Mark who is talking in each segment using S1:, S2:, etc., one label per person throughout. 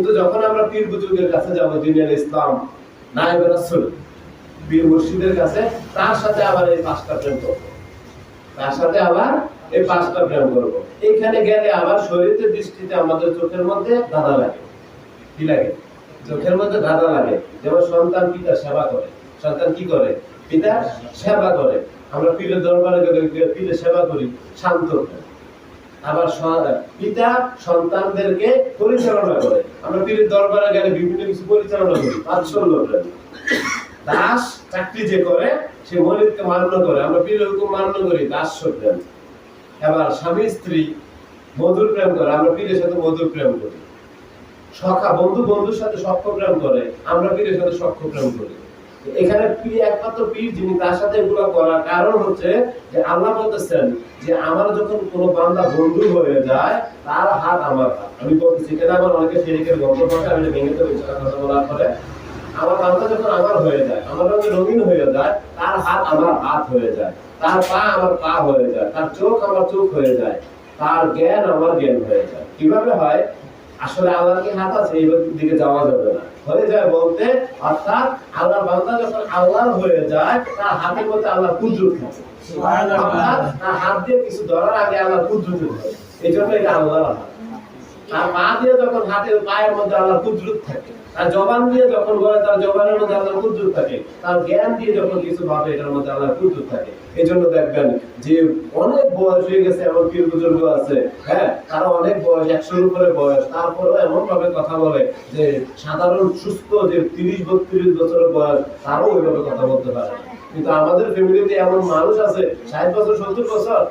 S1: কিন্তু যখন আমরা পীর বুজুর্গের কাছে যাব দিনের ইসলাম, নায়েব রাসূল, পীর মুর্শিদের কাছে, তার সাথে আবার এই পাঁচটা প্রেম করব। তার সাথে আবার এই পাঁচটা প্রেম করব। এইখানে গেলে আবার শরীরের দৃষ্টিতে আমাদের চোখের মধ্যে ধাঁধা লাগে। কি লাগে? চোখের মধ্যে ধাঁধা লাগে। যেমন সন্তান পিতা সেবা করে। সন্তান কি করে? পিতা সেবা করে। আমরা পীরের দরবারে গেলে পীরের সেবা করি, শান্ত। আবার পিতা সন্তানদেরকে পরিচালনা করে। আমরা পীরের দরবারে গেলে বিভিন্ন কিছু পরিচালনা করি বাৎসল্য প্রেম দাস চাকরি যে করে, সে মনিতকে মান্য করে। আমরা পীরের হুকুম মান্য করি দাস্য প্রেম এবার স্বামী, স্ত্রী মধুর প্রেম করে, আমরা পীরের সাথে মধুর প্রেম করি। সখা, বন্ধু বন্ধুর সাথে সখ্য প্রেম করে, আমরা পীরের সাথে সখ্য প্রেম করি। এখানে পীর, একমাত্র পীর যিনি, তার সাথে এগুলো করার কারণ হচ্ছে যে আল্লাহ বলতেছেন যে আমার যখন কোনো বান্দা বন্ধু হয়ে যায়, তার হাত আমার আমি বলতেছি কেন আমার অনেকে শেরিকের গল্প থাকে আমি ভেঙে দেবো কথা বলার পরে আমার বান্দা যখন আমার হয়ে যায়, আমার রঙে রঙিন হয়ে যায়, তার হাত আমার হাত হয়ে যায়, তার পা আমার পা হয়ে যায়, তার চোখ আমার চোখ হয়ে যায়, তার জ্ঞান আমার জ্ঞান হয়ে যায়। কীভাবে হয়? আসলে আল্লাহর কি হাত আছে এই দিকে যাওয়া যাবে না। হয়ে যায় বলতে অর্থাৎ আল্লাহর বান্দা যখন আল্লাহর হয়ে যায় তার হাতের মধ্যে আল্লাহর কুদরত থাকে অর্থাৎ তার হাত দিয়ে কিছু ধরার আগে আল্লাহর কুদরত হয় এই জন্য এটা আল্লাহর হাত। আর পা দিয়ে যখন হাতের পায়ের মধ্যে আল্লাহর কুদরত থাকে আর জবান দিয়ে যখন বলে তার জবানের মধ্যে আল্লাহর কুদরত থাকে তার জ্ঞান দিয়ে যখন কিছু ভাবে এটার মধ্যে আল্লাহর কুদরত থাকে। এই জন্য দেখবেন যে অনেক বয়স হয়ে গেছে এমন পীর বুজুর্গ আছে হ্যাঁ? তারা অনেক বয়স, একশোর উপরে বয়স। তারপরেও এমন ভাবে কথা বলে যে সাধারণ সুস্থ যে তিরিশ, বত্রিশ বছরের বয়স, তারাও ওইভাবে কথা বলতে পারে। কিন্তু আমাদের ফ্যামিলিতে এমন মানুষ আছে, ষাট বছর, সত্তর বছর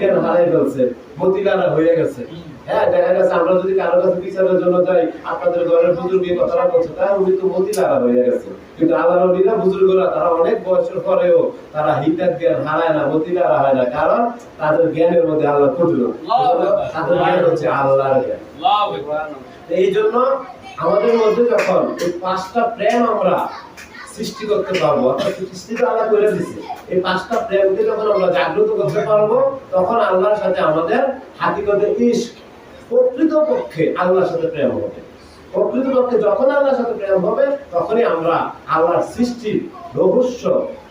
S1: জ্ঞান হারাই ফেলছে? মতিলারা হয়ে গেছে। হ্যাঁ দেখা গেছে আমরা যদি কারোর কাছে বিচারের জন্য যাই আপনাদের ঘরের বুজুর্গ কথাটা বলছে তাই উনি তো মতিলারা হয়ে গেছে। কিন্তু আল্লাহ নবীরা বুজুর্গরা তারা অনেক বয়সের পরেও তারা হিটার জ্ঞান হারায় না মতিলারা হয় না কারণ তাদের জ্ঞানের মধ্যে আল্লাহ কুদরত তাদের জ্ঞান হচ্ছে আল্লাহর জ্ঞান। এই জন্য আমাদের মধ্যে যখন এই পাঁচটা প্রেম আমরা সৃষ্টি করতে পারব অর্থাৎ সৃষ্টি তো আল্লাহ করে দিছে এই পাঁচটা প্রেমকে যখন আমরা জাগ্রত করতে পারব, তখন আল্লাহর সাথে আমাদের হাকিকতে ইস্ক প্রকৃত পক্ষে আল্লাহর সাথে প্রেম হবে। প্রকৃত পক্ষে যখন আল্লাহর সাথে প্রেম হবে, তখনই আমরা আল্লাহর সৃষ্টির রহস্য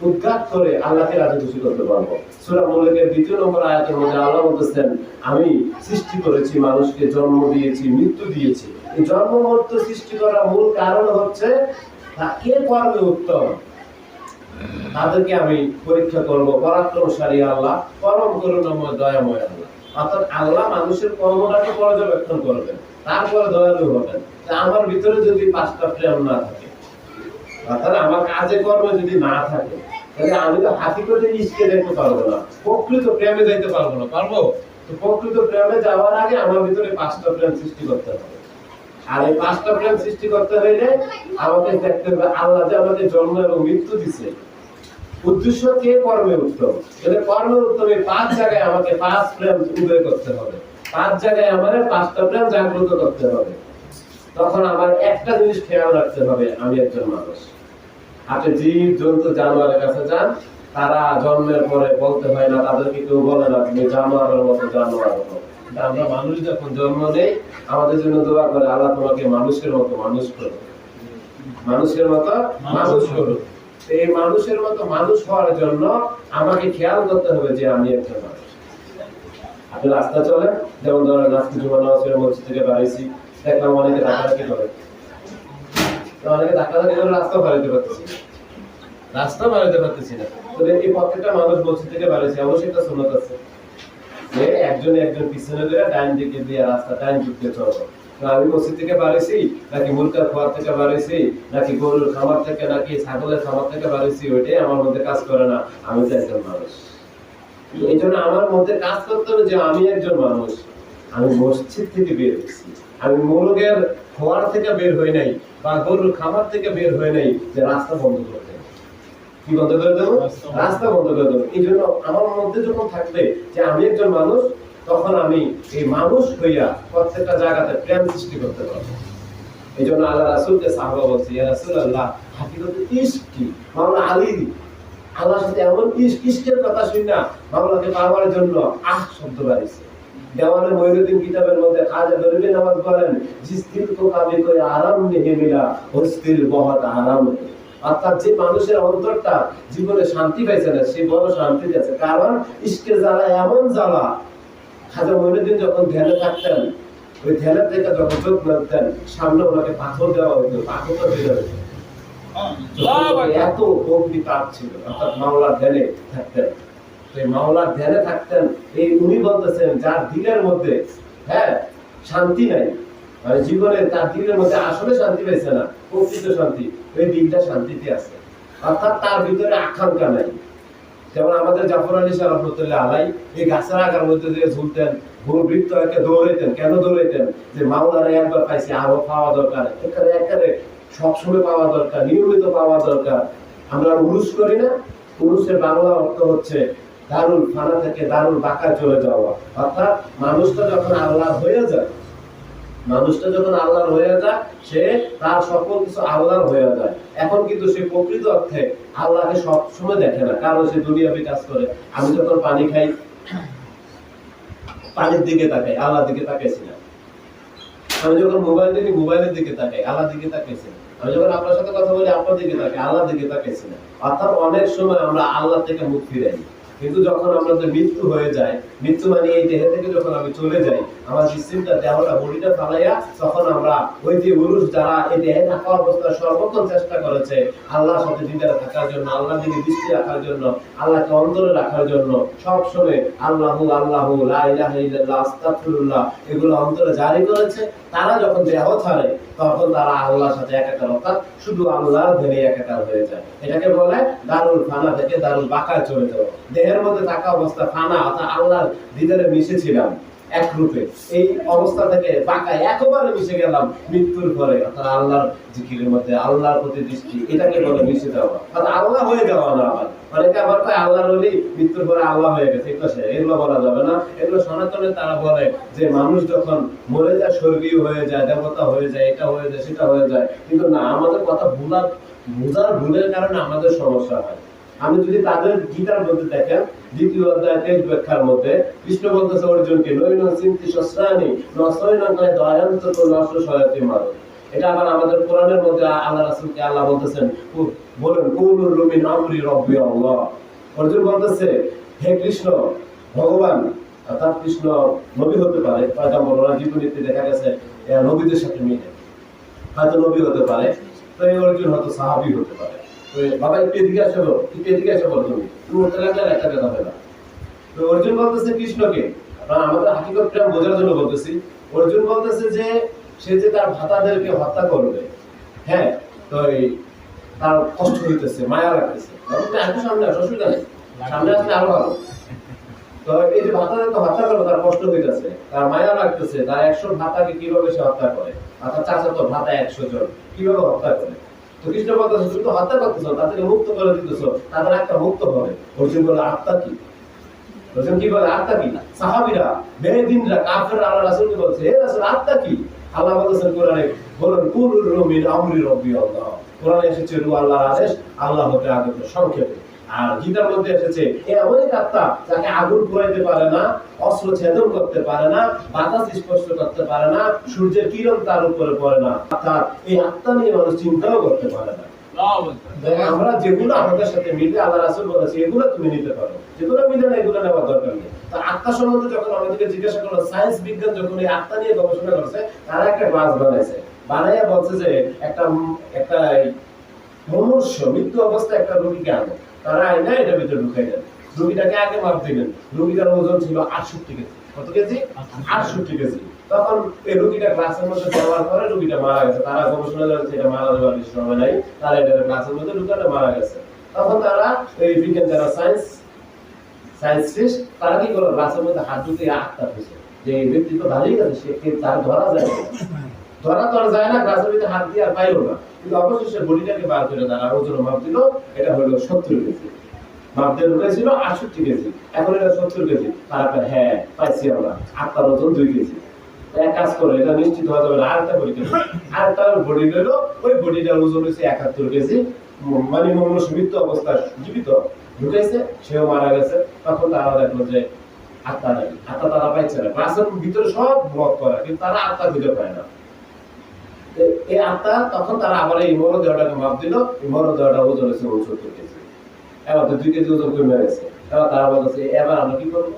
S1: উদ্ঘাট করে আল্লাহকে রাজি খুশি করতে পারব। সূরা মুলকের দ্বিতীয় নম্বর আয়াতের মধ্যে আল্লাহ বলতেছেন, আমি সৃষ্টি করেছি, মানুষকে জন্ম দিয়েছি, মৃত্যু দিয়েছি। এই জন্ম মৃত্যু সৃষ্টি করার মূল কারণ হচ্ছে কে কর্মে উত্তম? তাদেরকে আমি পরীক্ষা করব, পরাক্রমশালী আল্লাহ, পরম করুণাময়, দয়াময় আল্লাহ। অর্থাৎ আল্লাহ মানুষের কর্মটাকে পর্যবেক্ষণ করবেন, তারপরে দয়ালু হবেন। আমার ভিতরে যদি পাঁচটা প্রেম না থাকে, অর্থাৎ আমার কাজে কর্মে যদি না থাকে, তাহলে আমি তো হাকিকতে ইসকে দেখতে পারব না, প্রকৃত প্রেমে যাইতে পারব না, পারব? তো প্রকৃত প্রেমে যাওয়ার আগে আমার ভিতরে পাঁচটা প্রেম সৃষ্টি করতে হবে। আর এই পাঁচটা প্রেম সৃষ্টি করতে হইলে আমাকে দেখতে হবে আল্লাহ যে আমাকে জন্ম এবং মৃত্যু দিছে। উদ্দেশ্য কে কর্মে উত্তম? যদি কর্মে উত্তম এই পাঁচ জায়গায় আমাকে পাঁচ প্রেম উদয় করতে হবে। পাঁচ জায়গায় আমাদের পাঁচটা প্রেম জাগ্রত করতে হবে। তখন আমার একটা জিনিস খেয়াল রাখতে হবে, আমি একজন মানুষ। আপনি জীব, জন্তু, জানোয়ারের কাছে যান, তারা জন্মের পরে বলতে হয় না, তাদেরকে কেউ বলে না, তুমি জানোয়ারের মতো জানোয়ার হও। আমরা মানুষ যখন জন্ম নেই, আমাদের জন্য দোয়া করে, আল্লাহ তোমাকে মানুষের মতো মানুষ করো মানুষের মতো মানুষ করো এই মানুষের মতো মানুষ হওয়ার জন্য আমাকে খেয়াল করতে হবে যে আমি একজন মানুষ। আপনি রাস্তা চলেন, যেমন ধরেন আজকে মসজিদ থেকে বাড়িয়েছি দেখলাম অনেকে করে। অনেকে করে রাস্তা বাড়িতে পারতেছি। রাস্তা বাড়িতে পারতেছি না। এই প্রত্যেকটা মানুষ মসজিদ থেকে বাড়িয়েছে অবশ্যই একটা সুন্নত আছে। যে একজন একজন পিছনে করে ডাইন দিকে দিয়ে রাস্তা দিক দিয়ে চলবো আমি মসজিদ থেকে বাড়িয়েছি নাকি মুরগার খোয়ার থেকে বাড়িয়েছি নাকি গরুর খামার থেকে, নাকি ছাগলের খামার থেকে বাড়িয়েছি ওইটাই আমার মধ্যে কাজ করে না। আমি তো একজন মানুষ। এই জন্য আমার মধ্যে কাজ করতে হবে যে আমি একজন মানুষ। আমি মসজিদ থেকে বের হয়েছি। আমি মোরগের খোয়ার থেকে বের হই নাই, বা গরুর খামার থেকে বের হই নাই, যে রাস্তা বন্ধ করে কি বন্ধ করে দেবো? রাস্তা বন্ধ করে দেবো। এই জন্য আমার মধ্যে যখন থাকবে যে আমি একজন মানুষ, তখন আমি এই মানুষ হইয়া প্রত্যেকটা জায়গাতে প্রেম সৃষ্টি করতে পারব। এই জন্য আল্লাহ রাসুলকে সাহাবা বলছে, ইয়া রাসুল আল্লাহ সাথে এমন ইস্ক ইস্কের কথা শুনি না পাওয়ার জন্য আহ শব্দ বাড়িছে কিতাবের মধ্যে খাজা গরিবি নামাজ বলেন কাবি আরাম নেহি মিলা দিল বহুত আরাম है অর্থাৎ যে মানুষের অন্তরটা জীবনে শান্তি পাইছে না, সে বড় শান্তি আছে কারণ ইশকের জ্বালা এমন জ্বালা, খাজা মঈনুদ্দিন যখন ধ্যানে থাকতেন ওই ধ্যানের থেকে যখন চোখ মেলতেন সামনে ওনাকে পাথর দেওয়া হইতো এত গভীর তাপ ছিল, অর্থাৎ মাওলার ধ্যানে থাকতেন। এই মাওলার ধ্যানে থাকতেন, এই উনি বলতেছেন, যার দিলের মধ্যে হ্যাঁ শান্তি নাই। মানে জীবনে তার দিলের মধ্যে আসলে শান্তি পাইছে না, প্রকৃত শান্তি। ওই দিলটা শান্তিতে আছে। অর্থাৎ তার ভিতরে আকাঙ্ক্ষা নাই। যেমন আমাদের জাফর আলী সাহ রহমতুল্লাহ আলাই, এই গাছের আগার মধ্যে দিয়ে ঝুলতেন, ভোর বৃত্ত একে দৌড়াইতেন। কেন দৌড়াইতেন? যে মাওলারে একবার পাইছি, আরও পাওয়া দরকার। এখানে একেবারে সবসময় পাওয়া দরকার, নিয়মিত পাওয়া দরকার। আমরা উরুস করি না। উরুসের বাংলা অর্থ হচ্ছে দারুল ফানা থেকে দারুল বাঁকায় চলে যাওয়া। অর্থাৎ মানুষটা যখন আল্লাহ হয়ে যায় মানুষটা যখন আল্লাহর হয়ে যায়, সে তার সকল কিছু আল্লাহর হয়ে যায়। এখন কিন্তু সে প্রকৃত অর্থে আল্লাহকে সব সময় দেখে না, কারণ সে দুনিয়াবি কাজ করে। আমি যখন পানি খাই, পানির দিকে তাকাই, আল্লাহর দিকে তাকাইছি না। আমি যখন মোবাইল দেখি, মোবাইলের দিকে তাকাই, আল্লাহর দিকে তাকাইছি না। আমি যখন আপনার সাথে কথা বলি, আপনার দিকে তাকাই, আল্লাহর দিকে তাকাইছি না। অর্থাৎ অনেক সময় আমরা আল্লাহ থেকে মুখ ফিরাই কিন্তু যখন আমাদের মৃত্যু হয়ে যায়, মৃত্যু মানে এই দেহ থেকে যখন আমি চলে যাই জারি করেছে। তারা যখন দেহ ছাড়ে, তখন তারা আল্লাহর সাথে একাকার অর্থাৎ শুধু আল্লাহর ধ্যানে একাকার হয়ে যায়। এটাকে বলে দারুল ফানা থেকে দারুল বাঁকায় চলে যাওয়া দেহের মধ্যে থাকা অবস্থা ফানা, অর্থাৎ আল্লাহর দিদারে মিশেছিলাম এক রূপে। এই অবস্থা থেকে বাঁকা একেবারে মিশে গেলাম মৃত্যুর পরে। অর্থাৎ আল্লাহর জিকিরের মধ্যে আল্লাহর প্রতি দৃষ্টি, এটাকে বলে মিশে যাওয়া। অর্থাৎ আল্লাহ হয়ে যাওয়া না আবার। অনেকে আবার কয়, আল্লাহর হলি মৃত্যুর পরে আল্লাহ হয়ে গেছে। এটা সে, এগুলো বলা যাবে না। এগুলো সনাতনে তারা বলে যে মানুষ যখন মরে যায়, স্বর্গীয় হয়ে যায়, দেবতা হয়ে যায়, এটা হয়ে যায়, সেটা হয়ে যায়। কিন্তু না, আমাদের কথা ভুলার বোঝার ভুলের কারণে আমাদের সমস্যা হয়। আমি যদি তাদের গীতার মধ্যে দেখেন দ্বিতীয় অধ্যায় ব্যাখ্যার মধ্যে কৃষ্ণ বলতেছে, অর্জুনকে নৈন চিন্তি নয় দয়ান্ত নষ্ট সহায়তি এটা আবার আমাদের কোরআনের মধ্যে আল্লাহ রাসূলকে আল্লাহ বলতেছেন রুমি নামরি রব্বি অর্জুন বলতেছে, হে কৃষ্ণ, ভগবান, অর্থাৎ কৃষ্ণ নবী হতে পারে, পয়গম্বর, ওনার জীবনীতে দেখা গেছে নবীদের সাথে মিলে। হয়তো নবী হতে পারে, তো এই অর্জুন হয়তো সাহাবি হতে পারে। বাবা একটু এদিকে আসো গো, একটু এদিকে আসো বলো তুমি। তুমি একটা কথা তো অর্জুন বলতেছে কৃষ্ণকে আমাদের বোঝার জন্য বলতেছি। অর্জুন বলতেছে যে সে যে তার ভাতাদেরকে হত্যা করবে হ্যাঁ তো তার কষ্ট হইতেছে মায়া লাগতেছে। একটু সামনে আসো অসুবিধা নেই। সামনে আসলে আরও ভালো। তো এই যে ভাতাদের হত্যা করল তার কষ্ট হইতেছে তার মায়া লাগতেছে তার একশো ভাতাকে কীভাবে সে হত্যা করে? অর্থাৎ চাচা তো ভাতা একশো জন কীভাবে হত্যা করে? কৃষ্ণ বলতেছে তুমি তো হত্যা তাদেরকে মুক্ত করে দিতেছো, তাদের একটা মুক্ত হবে। অর্জুন বলে, আত্মা কি? অর্জুন কি বলে, আত্মা কি? সাহাবিরা, বেদিনরা কাফের আল্লাহ রাসূলকে বলছে, হে রাসূল, আত্মা কি? আল্লাহ বলেছেন কোরআনে, বলুন, কুলুর রুমিন আমরি রব্বি আল্লাহ। কোরআনে এসেছে রু আল্লাহর আদেশ আল্লাহ হতে আগত সংক্ষেপে। আর গীতার মধ্যে এসেছে, এ এমন এক আত্মা যাকে আগুন পুরাইতে পারে না, অস্ত্র ছেদন করতে পারে না, বাতাস স্পর্শ করতে পারে না, সূর্যের কিরণ তার উপরে পড়ে না, অর্থাৎ এই আত্মা নিয়ে মানুষ চিন্তাও করতে পারে না। আমরা যেগুলো আমাদের সাথে মিলে আল্লাহ রাসূল বলেছে, এগুলো তুমি নিতে পারো। যেগুলো মিলে না, এগুলো নেওয়ার দরকার নেই। তো আত্মা সম্বন্ধে যখন আমাদেরকে জিজ্ঞাসা করল, সায়েন্স বিজ্ঞান যখন এই আত্মা নিয়ে গবেষণা করছে, তারা একটা ক্লাস বানাইছে। বানাইয়া বলছে যে একটা একটা মনুষ্য মৃত্যু অবস্থায় একটা রোগীকে আনো। তারা ভিতরে ঢুকাই দেন। রোগীটাকে আগে মাপ দিলেন রোগীটার ওজন ছিল আটষট্টি কেজি। কত কেজি? আটষট্টি কেজি। তখন এই রোগীটা মধ্যে যাওয়ার পরে রোগীটা মারা গেছে। তারা গবেষণা এটা মারা যাওয়ার কিছু সময় নাই। তারা এটা মধ্যে মারা গেছে। তখন তারা এই বিজ্ঞান যারা সায়েন্স সায়েন্সিস্ট তারা কি করল? ক্লাসের মধ্যে হাত ঢুকে আটটা হয়েছে যে ব্যক্তি তো ভালোই গেছে সে তার ধরা যায় ধরা আর যায় না মধ্যে হাত দিয়ে আর পাইলো না। কিন্তু অবশেষে বডিটাকে বার করে তারা ওজন মাপ দিল, এটা হলো সত্তর কেজি। ঢুকেছিল আটষট্টি কেজি। এখন এটা সত্তর কেজি। হ্যাঁ পাইছি আমরা। আটটার ওজন দুই কেজি। এক কাজ করো, এটা নিশ্চিত হওয়া যাবে না, আরেকটা। আরেকটা বডি ওই বডিটার ওজন একাত্তর কেজি। মানে মৃত্যু অবস্থায় জীবিত, ঢুকেছে, সেও মারা গেছে। তখন তারা দেখল যে আত্মা নাই। আত্মা তারা পাইছে না। ভিতরে সব ব্লক করা, কিন্তু তারা আত্মা খুঁজে পায় না। এই আত্মা তখন তারা আবার এই মরো দেহটাকে মাপ দিল। এই মরো দেহটা ওজন হচ্ছে উনসত্তর কেজি। এবার তো দুই কেজি ওজন কমে গেছে। এবার তারা বলছে এবার আমরা কি করব?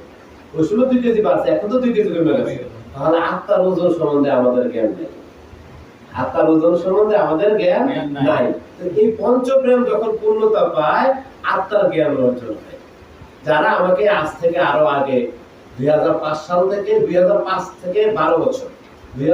S1: ওই ষোলো দুই কেজি বাড়ছে এখন তো দুই কেজি কমে গেছে। তাহলে আত্মার ওজন সম্বন্ধে আমাদের জ্ঞান নেই। আত্মার ওজন সম্বন্ধে আমাদের জ্ঞান।
S2: নাই।
S1: এই পঞ্চপ্রেম যখন পূর্ণতা পায় আত্মার জ্ঞান অর্জন হয়। যারা আমাকে আজ থেকে আরও আগে দুই হাজার পাঁচ সাল থেকে দুই হাজার পাঁচ থেকে বারো বছর দুই